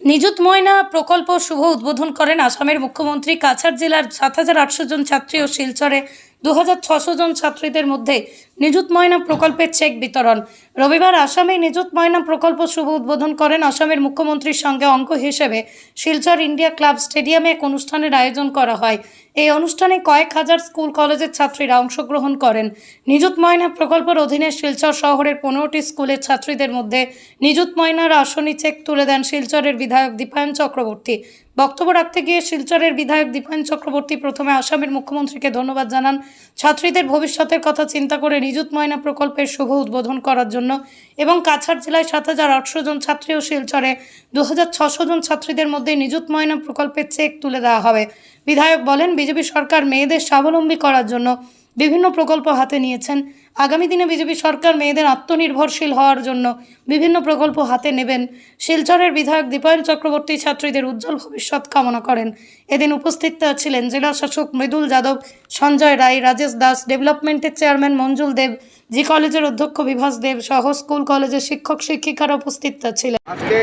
নিযুত ময়না প্রকল্প শুভ উদ্বোধন করেন আসামের মুখ্যমন্ত্রী। কাছাড় জেলার সাত হাজার আটশো জন ছাত্রী ও শিলচরে দু হাজার ছশো জন ছাত্রীদের মধ্যে নিযুত ময়না প্রকল্পের চেক বিতরণ। রবিবার আসামে নিযুত ময়না প্রকল্প শুভ উদ্বোধন করেন আসামের মুখ্যমন্ত্রীর সঙ্গে অঙ্ক হিসেবে শিলচর ইন্ডিয়া ক্লাব স্টেডিয়ামে এক অনুষ্ঠানের আয়োজন করা হয়। এই অনুষ্ঠানে কয়েক হাজার স্কুল কলেজের ছাত্রীরা অংশগ্রহণ করেন। নিযুত ময়না প্রকল্পের অধীনে শিলচর শহরের পনেরোটি স্কুলের ছাত্রীদের মধ্যে নিযুত ময়নার আসনি চেক তুলে দেন শিলচরের বিধায়ক দীপায়ন চক্রবর্তী। বক্তব্য রাখতে গিয়ে শিলচরের বিধায়ক দীপায়ন চক্রবর্তী প্রথমে আসামের মুখ্যমন্ত্রীকে ধন্যবাদ জানান। ছাত্রীদের ভবিষ্যতের কথা চিন্তা করে নিযুত ময়না প্রকল্পের শুভ উদ্বোধন করার জন্য এবং কাছাড় জেলায় সাত হাজার আটশো জন ছাত্রী ও শিলচরে দু হাজার ছশো জন ছাত্রীদের মধ্যে নিযুত ময়না প্রকল্পের চেক তুলে দেওয়া হবে। বিধায়ক বলেন, বিজেপি সরকার মেয়েদের স্বাবলম্বী করার জন্য বিভিন্ন প্রকল্প হাতে নিয়েছেন। আগামী দিনে বিজেপি সরকার মেয়েদের আত্মনির্ভরশীল হওয়ার জন্য বিভিন্ন প্রকল্প হাতে নেবেন। শিলচরের বিধায়ক দীপায়ন চক্রবর্তী ছাত্রীদের উজ্জ্বল ভবিষ্যৎ কামনা করেন। এদিন উপস্থিত ছিলেন জেলা শাসক মৃদুল যাদব, সঞ্জয় রায়, রাজেশ দাস, ডেভেলপমেন্টের চেয়ারম্যান মঞ্জুল দেব, জি কলেজের অধ্যক্ষ বিভাস দেব সহ স্কুল কলেজের শিক্ষক শিক্ষিকারা উপস্থিত ছিলেন। আজকে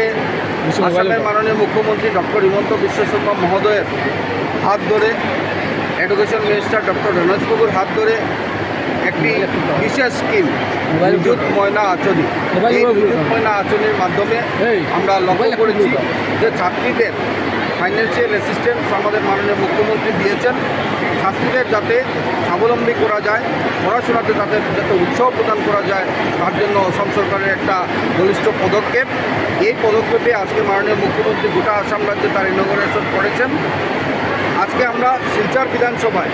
আসামের মাননীয় মুখ্যমন্ত্রী ডক্টর হিমন্ত বিশ্ব শর্মা মহোদয়ের হাত ধরে এডুকেশন মিনিস্টার ডক্টর রনোজ বাবুর হাত ধরে একটি বিশেষ স্কিম বিদ্যুৎ ময়না আচনি। এই বিদ্যুৎ ময়না আচনির মাধ্যমে আমরা লক্ষ্য করেছি যে ছাত্রীদের ফাইন্যান্সিয়াল অ্যাসিস্ট্যান্স আমাদের মাননীয় মুখ্যমন্ত্রী দিয়েছেন। ছাত্রীদের যাতে স্বাবলম্বী করা যায় পড়াশোনাতে তাদের যাতে উৎসাহ প্রদান করা যায় তার জন্য অসম সরকারের একটা বলিষ্ঠ পদক্ষেপ। এই পদক্ষেপে আজকে মাননীয় মুখ্যমন্ত্রী গোটা আসাম রাজ্যে তার ইনগ্রেশন করেছেন। আজকে আমরা শিলচর বিধানসভায়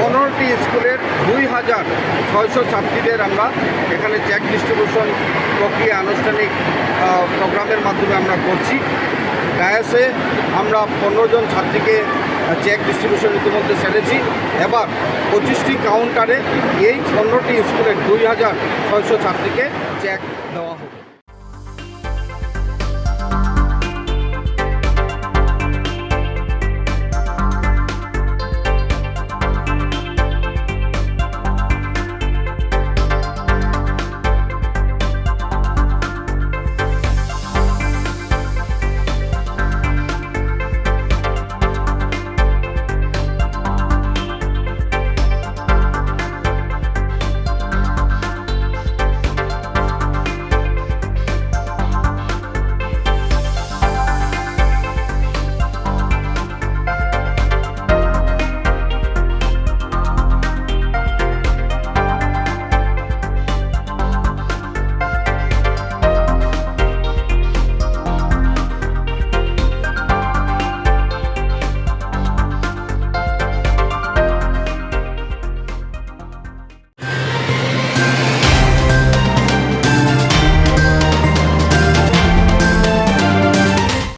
পনেরোটি স্কুলের দুই হাজার ছয়শো ছাত্রীদের আমরা এখানে চেক ডিস্ট্রিবিউশন প্রক্রিয়া আনুষ্ঠানিক প্রোগ্রামের মাধ্যমে আমরা করছি। ডায়াসে আমরা পনেরো জন ছাত্রীকে চেক ডিস্ট্রিবিউশন ইতিমধ্যে সেরেছি। এবার পঁচিশটি কাউন্টারে এই পনেরোটি স্কুলের দুই হাজার ছয়শো ছাত্রীকে চেক দেওয়া হবে।